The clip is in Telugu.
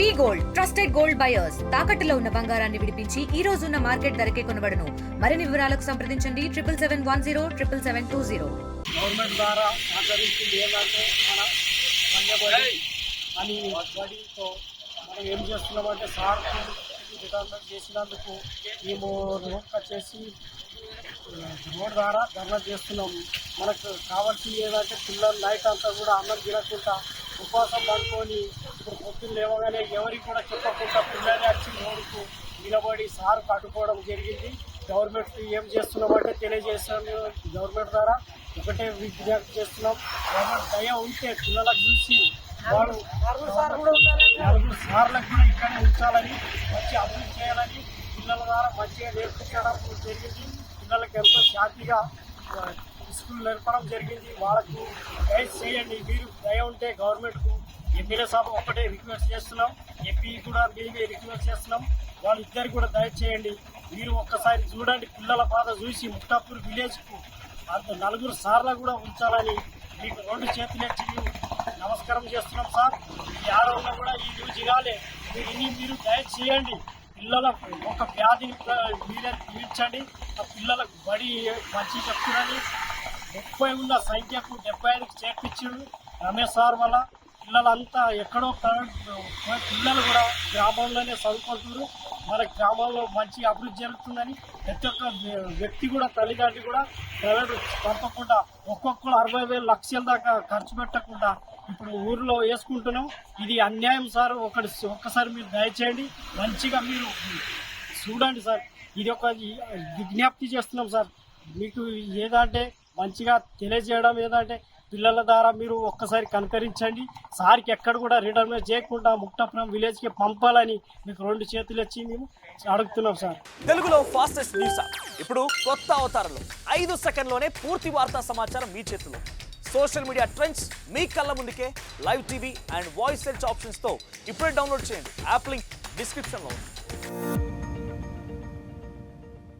V gold trusted gold buyers. తాకట్టులో ఉన్న బంగారాన్ని విడిపించి ఈ రోజు ఉన్న మార్కెట్ ధరకే కొనబడను. మరిన్ని వివరాలకు సంప్రదించండి. Triple seven one zero triple seven two zero. Government ద్వారా సహకరించింది ఏంటంటే మన కన్యబడి అని బడితో మనం ఏం చేస్తున్నామంటే సార్ రిటైర్మెంట్ చేసినందుకు మేము రోడ్ చేసి రోడ్ ద్వారా ధర్నా చేస్తున్నాం. మనకు కావాల్సింది ఏంటంటే పిల్లలు నైట్ అంతా కూడా అన్నం తినకుండా ఉపవాసం పడుకొని ఇప్పుడు పొద్దున్న లేవగానే ఎవరికి కూడా చెప్పకుండా పిల్లలు వచ్చి నోడుకు నిలబడి సార్ కట్టుకోవడం జరిగింది. గవర్నమెంట్ ఏం చేస్తున్నామంటే తెలియజేస్తాను గవర్నమెంట్ ద్వారా. ఒకటే విజ్ఞప్తి చేస్తున్నాం. గవర్నమెంట్ దయ ఉంటే పిల్లలకు చూసి వాళ్ళు నలుగురు సార్లకు కూడా ఇక్కడే ఉంచాలని మంచి అభివృద్ధి చేయాలని పిల్లల ద్వారా మంచిగా నేర్పించడం జరిగింది. పిల్లలకి ఎంతో శాంతిగా స్కూల్ నడపడం జరిగింది. వాళ్ళకు గైడ్ చేయండి. మీరు దయ ఉంటే గవర్నమెంట్కు ఎమ్మెల్యే సభ ఒక్కటే రిక్వెస్ట్ చేస్తున్నాం. ఎంపీ కూడా మేమే రిక్వెస్ట్ చేస్తున్నాం. వాళ్ళిద్దరు కూడా దయచేయండి మీరు ఒక్కసారి చూడండి. పిల్లల బాధ చూసి ముక్తాపూర్ విలేజ్కు అంత నలుగురు సార్లు కూడా ఉంచాలని మీకు రెండు చేతులెచ్చి నమస్కారం చేస్తున్నాం సార్. ఈ ఆరోగ్యం కూడా ఈ న్యూస్ ఇవ్వాలి మీరు ఇన్ని మీరు దయచేయండి పిల్లల ఒక వ్యాధిని మీద మీరే తీర్చండి. ఆ పిల్లలకు బడి మంచి చెప్తున్నారని ముప్పై ఉన్న సంఖ్యకు డెబ్బై ఐదుకి చేర్పించాడు రమేష్ సార్ వల్ల పిల్లలంతా ఎక్కడో పిల్లలు కూడా గ్రామంలోనే చదువుకుంటున్నారు. మన గ్రామంలో మంచి అభివృద్ధి జరుగుతుందని ప్రతి ఒక్క వ్యక్తి కూడా తల్లిదండ్రి కూడా ప్రైవేట్ పంపకుండా ఒక్కొక్కరు అరవై వేలు లక్షల దాకా ఖర్చు పెట్టకుండా ఇప్పుడు ఊర్లో వేసుకుంటున్నాం. ఇది అన్యాయం సార్. ఒకటి ఒక్కసారి మీరు దయచేయండి. మంచిగా మీరు చూడండి సార్. ఇది ఒక విజ్ఞప్తి చేస్తున్నాం సార్. మీకు ఏదంటే మంచిగా తెలియజేయడం ఏంటంటే పిల్లల ద్వారా మీరు ఒక్కసారి కనుకరించండి. సార్కి ఎక్కడ కూడా రిటర్న్ చేయకుండా ముక్తాపురం విలేజ్కి పంపాలని మీకు రెండు చేతులు వచ్చి మేము అడుగుతున్నాం సార్. తెలుగులో ఫాస్టెస్ట్ న్యూస్ ఇప్పుడు కొత్త అవతారంలో ఐదు సెకండ్లోనే పూర్తి వార్తా సమాచారం మీ చేతిలో. సోషల్ మీడియా ట్రెండ్స్ మీ కళ్ళ ముందుకే live TV and voice search ఆప్షన్స్తో ఇప్పుడే డౌన్లోడ్ చేయండి. యాప్ లింక్ డిస్క్రిప్షన్లో ఉంది.